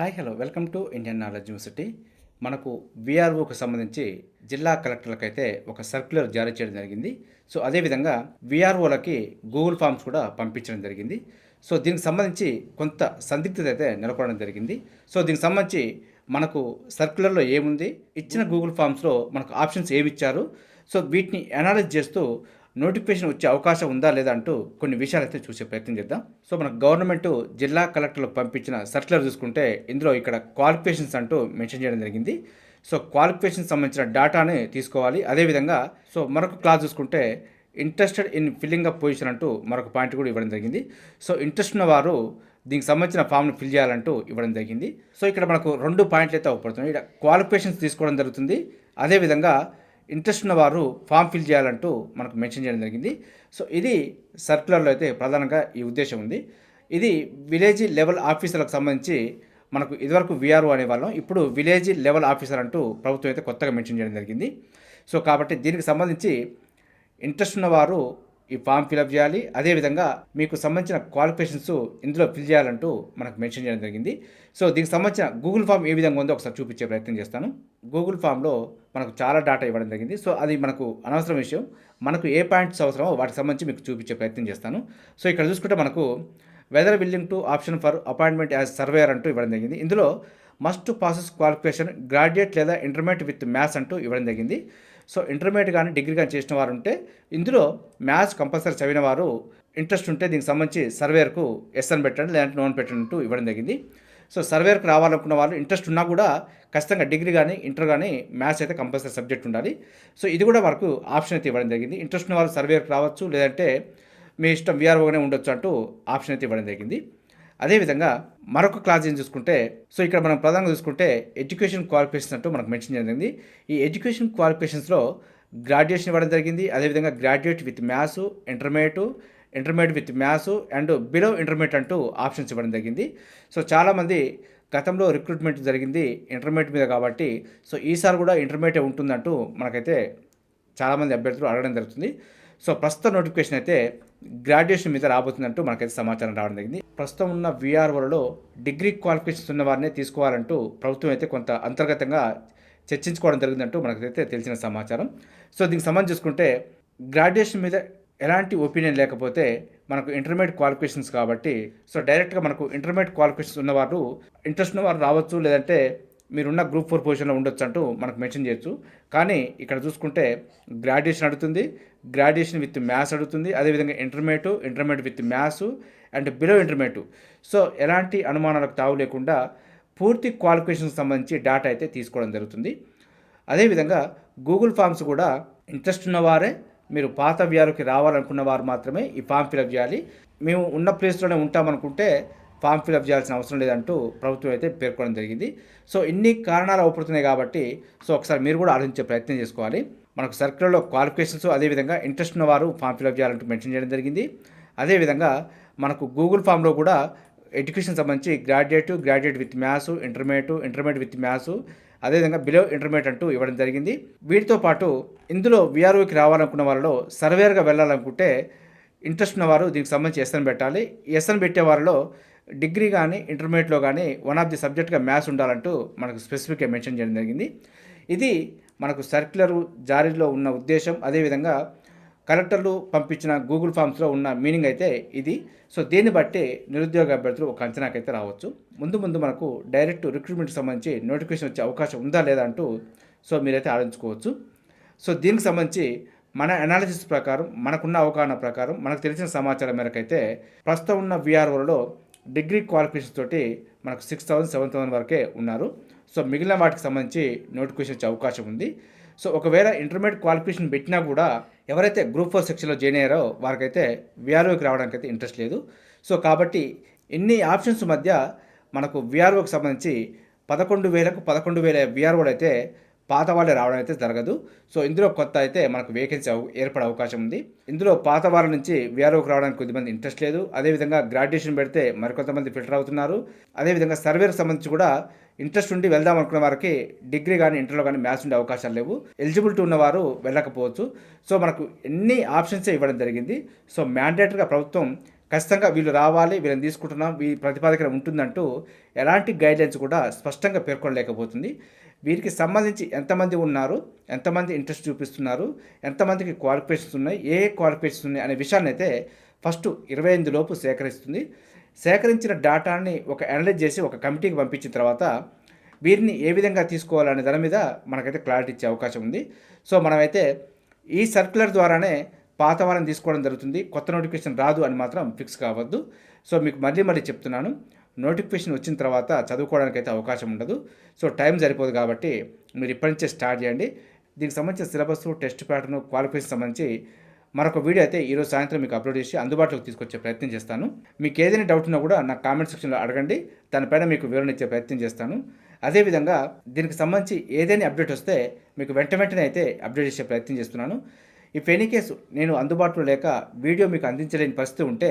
Hi hello. Welcome to Indian knowledge university. మనకు విఆర్ఓకి సంబంధించి జిల్లా కలెక్టర్లకు అయితే ఒక సర్క్యులర్ జారీ చేయడం జరిగింది. సో అదేవిధంగా విఆర్ఓలకి గూగుల్ ఫామ్స్ కూడా పంపించడం జరిగింది. సో దీనికి సంబంధించి కొంత సందిగ్ధత అయితే నెలకొనడం జరిగింది. సో దీనికి సంబంధించి మనకు సర్క్యులర్లో ఏముంది? ఇచ్చిన గూగుల్ ఫామ్స్లో మనకు ఆప్షన్స్ ఏమి ఇచ్చారు సో వీటిని అనాలైజ్ చేస్తూ నోటిఫికేషన్ వచ్చే అవకాశం ఉందా లేదా అంటూ కొన్ని విషయాలు అయితే చూసే ప్రయత్నం చేద్దాం. సో మనకు గవర్నమెంట్ జిల్లా కలెక్టర్లకు పంపించిన సర్క్యులర్ చూసుకుంటే ఇందులో ఇక్కడ క్వాలిఫికేషన్స్ అంటూ మెన్షన్ చేయడం జరిగింది. సో క్వాలిఫికేషన్ సంబంధించిన డేటాని తీసుకోవాలి. అదేవిధంగా సో మరొక క్లాస్ చూసుకుంటే interested in filling up position అంటూ మరొక పాయింట్ కూడా ఇవ్వడం జరిగింది. సో ఇంట్రెస్ట్ ఉన్న వారు దీనికి సంబంధించిన ఫామ్ను ఫిల్ చేయాలంటూ ఇవ్వడం జరిగింది. సో ఇక్కడ మనకు రెండు పాయింట్లు అయితే అవపడుతున్నాయి. ఇక్కడ క్వాలిఫికేషన్స్ తీసుకోవడం జరుగుతుంది. అదేవిధంగా ఇంట్రెస్ట్ ఉన్న వారు ఫామ్ ఫిల్ చేయాలంటూ మనకు మెన్షన్ చేయడం జరిగింది. సో ఇది సర్క్యులర్లో అయితే ప్రధానంగా ఈ ఉద్దేశం ఉంది. ఇది విలేజ్ లెవెల్ ఆఫీసర్లకు సంబంధించి మనకు ఇదివరకు విఆర్ఓ అనేవాళ్ళం. ఇప్పుడు విలేజ్ లెవెల్ ఆఫీసర్ అంటూ ప్రభుత్వం అయితే కొత్తగా మెన్షన్ చేయడం జరిగింది. సో కాబట్టి దీనికి సంబంధించి ఇంట్రెస్ట్ ఉన్నవారు ఈ ఫామ్ ఫిలప్ చేయాలి. అదేవిధంగా మీకు సంబంధించిన క్వాలిఫికేషన్స్ ఇందులో ఫిల్ చేయాలంటూ మనకు మెన్షన్ చేయడం జరిగింది. సో దీనికి సంబంధించిన గూగుల్ ఫామ్ ఏ విధంగా ఉందో ఒకసారి చూపించే ప్రయత్నం చేస్తాను. గూగుల్ ఫామ్లో మనకు చాలా డేటా ఇవ్వడం జరిగింది. సో అది మనకు అనవసరం విషయం. మనకు ఏ పాయింట్స్ అవసరమో వాటికి సంబంధించి మీకు చూపించే ప్రయత్నం చేస్తాను. సో ఇక్కడ చూసుకుంటే మనకు whether willing to option for appointment as surveyor అంటూ ఇవ్వడం జరిగింది. ఇందులో మస్ట్ పాసెస్ క్వాలిఫికేషన్ గ్రాడ్యుయేట్ లేదా ఇంటర్మీడియట్ విత్ మ్యాథ్స్ అంటూ ఇవ్వడం జరిగింది. సో ఇంటర్మీడియట్ కానీ డిగ్రీ కానీ చేసిన వారు ఉంటే ఇందులో మ్యాథ్స్ కంపల్సరీ చదివిన వారు ఇంట్రెస్ట్ ఉంటే దీనికి సంబంధించి సర్వేయర్కు ఎస్ఎన్ పెట్టండి లేదంటే నోన్ పెట్టండి అంటూ ఇవ్వడం జరిగింది. సో సర్వేర్కు రావాలనుకున్న వాళ్ళు ఇంట్రెస్ట్ ఉన్నా కూడా ఖచ్చితంగా డిగ్రీ కానీ ఇంటర్ కానీ మ్యాథ్స్ అయితే కంపల్సరీ సబ్జెక్ట్ ఉండాలి. సో ఇది కూడా వరకు ఆప్షన్ అయితే ఇవ్వడం జరిగింది. ఇంట్రెస్ట్ ఉన్న వాళ్ళు సర్వేయర్కి రావచ్చు లేదంటే మీ ఇష్టం విఆర్ఓగానే ఉండొచ్చు అంటూ ఆప్షన్ అయితే ఇవ్వడం జరిగింది. అదేవిధంగా మరొక క్లాస్ ఏం చూసుకుంటే సో ఇక్కడ మనం ప్రధానంగా చూసుకుంటే ఎడ్యుకేషన్ క్వాలిఫికేషన్ అంటూ మనకు మెన్షన్ జరిగింది. ఈ ఎడ్యుకేషన్ క్వాలిఫికేషన్స్లో గ్రాడ్యుయేషన్ ఇవ్వడం జరిగింది. అదేవిధంగా graduate with maths intermediate intermediate with maths and below intermediate అంటూ ఆప్షన్స్ ఇవ్వడం జరిగింది. సో చాలామంది గతంలో రిక్రూట్మెంట్ జరిగింది ఇంటర్మీడియట్ మీద కాబట్టి సో ఈసారి కూడా ఇంటర్మీడియట్ ఉంటుందంటూ మనకైతే చాలామంది అభ్యర్థులు అడగడం జరుగుతుంది. సో ప్రస్తుత నోటిఫికేషన్ అయితే గ్రాడ్యుయేషన్ మీద రాబోతుందంటూ మనకైతే సమాచారం రావడం జరిగింది. ప్రస్తుతం ఉన్న విఆర్ఓలలో డిగ్రీ క్వాలిఫికేషన్స్ ఉన్న వారినే తీసుకోవాలంటూ ప్రభుత్వం అయితే కొంత అంతర్గతంగా చర్చించుకోవడం జరిగిందంటూ మనకైతే తెలిసిన సమాచారం. సో దీనికి సంబంధం చూసుకుంటే గ్రాడ్యుయేషన్ మీద ఎలాంటి ఒపీనియన్ లేకపోతే మనకు ఇంటర్మీడియట్ క్వాలిఫికేషన్స్ కాబట్టి సో డైరెక్ట్గా మనకు ఇంటర్మీడియట్ క్వాలిఫికేషన్స్ ఉన్నవారు ఇంట్రెస్ట్ ఉన్నవారు రావచ్చు లేదంటే మీరున్న గ్రూప్ ఫోర్ పొజిషన్లో ఉండొచ్చు అంటూ మనకు మెన్షన్ చేయొచ్చు. కానీ ఇక్కడ చూసుకుంటే గ్రాడ్యుయేషన్ అడుగుతుంది. గ్రాడ్యుయేషన్ విత్ మ్యాథ్స్ అడుగుతుంది. అదేవిధంగా intermediate intermediate with maths and below intermediate. So ఎలాంటి అనుమానాలకు తావు లేకుండా పూర్తి క్వాలిఫికేషన్కి సంబంధించి డేటా అయితే తీసుకోవడం జరుగుతుంది. అదేవిధంగా గూగుల్ ఫామ్స్ కూడా ఇంట్రెస్ట్ ఉన్నవారే మీరు పాత వ్యారుకి రావాలనుకున్న వారు మాత్రమే ఈ ఫామ్ ఫిలప్ చేయాలి. మేము ఉన్న ప్లేస్లోనే ఉంటామనుకుంటే ఫామ్ ఫిలప్ చేయాల్సిన అవసరం లేదంటూ ప్రభుత్వం అయితే పేర్కొనడం జరిగింది. సో ఇన్ని కారణాలు అవపడుతున్నాయి కాబట్టి సో ఒకసారి మీరు కూడా ఆలోచించే ప్రయత్నం చేసుకోవాలి. మనకు సర్కిల్లో క్వాలిఫికేషన్స్ అదేవిధంగా ఇంట్రెస్ట్ ఉన్న వారు ఫామ్ ఫిలప్ చేయాలంటూ మెన్షన్ చేయడం జరిగింది. అదేవిధంగా మనకు గూగుల్ ఫామ్లో కూడా ఎడ్యుకేషన్ సంబంధించి graduate graduate with maths intermediate intermediate with maths అదేవిధంగా బిలో ఇంటర్మీడియట్ అంటూ ఇవ్వడం జరిగింది. వీటితో పాటు ఇందులో విఆర్ఓకి రావాలనుకున్న వాళ్ళలో సర్వేర్గా వెళ్ళాలనుకుంటే ఇంట్రెస్ట్ ఉన్నవారు దీనికి సంబంధించి ఎస్ఎన్ పెట్టాలి. ఎస్ఎన్ పెట్టే వారిలో డిగ్రీ కానీ ఇంటర్మీడియట్లో కానీ వన్ ఆఫ్ ది సబ్జెక్ట్గా మ్యాథ్స్ ఉండాలంటూ మనకు స్పెసిఫిక్గా మెన్షన్ చేయడం జరిగింది. ఇది మనకు సర్క్యులర్ జారీలో ఉన్న ఉద్దేశం. అదేవిధంగా కలెక్టర్లు పంపించిన గూగుల్ ఫామ్స్లో ఉన్న మీనింగ్ అయితే ఇది. సో దీన్ని బట్టి నిరుద్యోగ అభ్యర్థులు ఒక అంచనాకైతే రావచ్చు. ముందు ముందు మనకు డైరెక్ట్ రిక్రూట్మెంట్కి సంబంధించి నోటిఫికేషన్ వచ్చే అవకాశం ఉందా లేదా అంటూ సో మీరైతే ఆలోచించుకోవచ్చు. సో దీనికి సంబంధించి మన అనాలిసిస్ ప్రకారం మనకున్న అవగాహన ప్రకారం మనకు తెలిసిన సమాచారం మేరకైతే ప్రస్తుతం ఉన్న విఆర్ఓలలో డిగ్రీ క్వాలిఫికేషన్ తోటి మనకు సిక్స్ థౌసండ్ సెవెన్ థౌసండ్ వరకే ఉన్నారు. సో మిగిలిన వాటికి సంబంధించి నోటిఫికేషన్ వచ్చే అవకాశం ఉంది. సో ఒకవేళ ఇంటర్మీడియట్ క్వాలిఫికేషన్ పెట్టినా కూడా ఎవరైతే గ్రూప్ ఫోర్ సెక్షన్లో జాయిన్ అయ్యారో వారికైతే విఆర్ఓకి రావడానికి అయితే ఇంట్రెస్ట్ లేదు. సో కాబట్టి ఎన్ని ఆప్షన్స్ మధ్య మనకు విఆర్ఓకి సంబంధించి పదకొండు వేలకు పదకొండు వేల విఆర్ఓలు అయితే పాత వాళ్ళే రావడం అయితే జరగదు. సో ఇందులో కొత్త అయితే మనకు వేకెన్సీ ఏర్పడే అవకాశం ఉంది. ఇందులో పాత వాళ్ళ నుంచి విఆర్ఓకి రావడానికి కొద్దిమంది ఇంట్రెస్ట్ లేదు. అదేవిధంగా గ్రాడ్యుయేషన్ పెడితే మరికొంతమంది ఫిల్టర్ అవుతున్నారు. అదేవిధంగా సర్వేకి సంబంధించి కూడా ఇంట్రెస్ట్ ఉండి వెళ్దాం అనుకున్న వారికి డిగ్రీ కానీ ఇంటర్లో కానీ మ్యాథ్స్ ఉండే అవకాశాలు లేవు. ఎలిజిబిలిటీ ఉన్నవారు వెళ్ళకపోవచ్చు. సో మనకు ఎన్ని ఆప్షన్సే ఇవ్వడం జరిగింది. సో మ్యాండేటరీగా ప్రభుత్వం ఖచ్చితంగా వీళ్ళు రావాలి వీళ్ళని తీసుకుంటున్నాం ఈ ప్రతిపాదన ఉంటుందంటూ ఎలాంటి గైడ్లైన్స్ కూడా స్పష్టంగా పేర్కొనలేకపోతుంది. వీరికి సంబంధించి ఎంతమంది ఉన్నారు ఎంతమంది ఇంట్రెస్ట్ చూపిస్తున్నారు ఎంతమందికి క్వాలిఫికేషన్స్ ఉన్నాయి ఏ క్వాలిఫికేషన్స్ ఉన్నాయి అనే విషయాన్ని అయితే ఫస్ట్ ఇరవై ఎనిమిది లోపు సేకరిస్తుంది. సేకరించిన డేటాని ఒక అనలైజ్ చేసి ఒక కమిటీకి పంపించిన తర్వాత వీరిని ఏ విధంగా తీసుకోవాలనే దాని మీద మనకైతే క్లారిటీ ఇచ్చే అవకాశం ఉంది. సో మనమైతే ఈ సర్క్యులర్ ద్వారానే పాత వాళ్ళని తీసుకోవడం జరుగుతుంది. కొత్త నోటిఫికేషన్ రాదు అని మాత్రం ఫిక్స్ కావద్దు. సో మీకు మళ్ళీ మళ్ళీ చెప్తున్నాను. నోటిఫికేషన్ వచ్చిన తర్వాత చదువుకోవడానికి అయితే అవకాశం ఉండదు. సో టైం సరిపోదు కాబట్టి మీరు ఇప్పటి నుంచే స్టార్ట్ చేయండి. దీనికి సంబంధించిన సిలబస్ టెస్ట్ ప్యాటర్న్ క్వాలిఫికేషన్ సంబంధించి మరొక వీడియో అయితే ఈరోజు సాయంత్రం మీకు అప్లోడ్ చేసి అందుబాటులోకి తీసుకొచ్చే ప్రయత్నం చేస్తాను. మీకు ఏదైనా డౌట్ ఉన్నా కూడా నా కామెంట్ సెక్షన్లో అడగండి. దానిపైన మీకు వివరణ ఇచ్చే ప్రయత్నం చేస్తాను. అదేవిధంగా దీనికి సంబంధించి ఏదైనా అప్డేట్ వస్తే మీకు వెంట వెంటనే అయితే అప్డేట్ చేసే ప్రయత్నం చేస్తున్నాను. ఇఫ్ ఎనీ కేసు నేను అందుబాటులో లేక వీడియో మీకు అందించలేని పరిస్థితి ఉంటే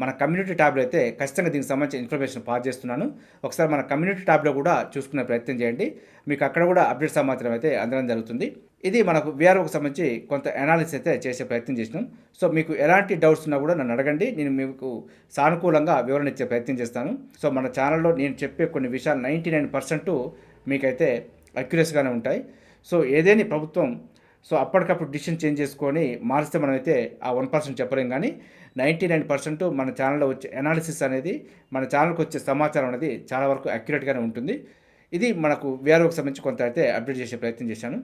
మన కమ్యూనిటీ ట్యాబ్లో అయితే ఖచ్చితంగా దీనికి సంబంధించిన ఇన్ఫర్మేషన్ పాస్ చేస్తున్నాను. ఒకసారి మన కమ్యూనిటీ ట్యాబ్లో కూడా చూసుకునే ప్రయత్నం చేయండి. మీకు అక్కడ కూడా అప్డేట్ సమాచారం అయితే అందడం జరుగుతుంది. ఇది మనకు విఆర్ఓకి సంబంధించి కొంత అనాలిసిస్ అయితే చేసే ప్రయత్నం చేసినాం. సో మీకు ఎలాంటి డౌట్స్ ఉన్నా కూడా నన్ను అడగండి. నేను మీకు సానుకూలంగా వివరణ ఇచ్చే ప్రయత్నం చేస్తాను. సో మన ఛానల్లో నేను చెప్పే కొన్ని విషయాలు నైంటీ నైన్ పర్సెంట్ మీకైతే అక్యురస్గానే ఉంటాయి. సో ఏదేని ప్రభుత్వం సో అప్పటికప్పుడు డిసిషన్ చేంజ్ చేసుకొని మారిస్తే మనమైతే ఆ వన్ పర్సెంట్ చెప్పలేం కానీ నైంటీ నైన్ పర్సెంట్ మన ఛానల్లో వచ్చే అనాలిసిస్ అనేది మన ఛానల్కి వచ్చే సమాచారం అనేది చాలా వరకు అక్యురేట్గానే ఉంటుంది. ఇది మనకు విఆర్ఓకి సంబంధించి కొంత అయితే అప్డేట్ చేసే ప్రయత్నం చేశాను.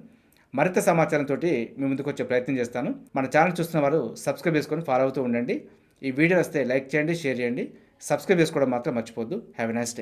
మరింత సమాచారంతో మీ ముందుకు వచ్చే ప్రయత్నం చేస్తాను. మన ఛానల్ చూస్తున్న వారు సబ్స్క్రైబ్ చేసుకొని ఫాలో అవుతూ ఉండండి. ఈ వీడియో వస్తే లైక్ చేయండి షేర్ చేయండి. సబ్స్క్రైబ్ చేసుకోవడం మాత్రం మర్చిపోద్దు హ్యావ్ ఎ నైస్ డే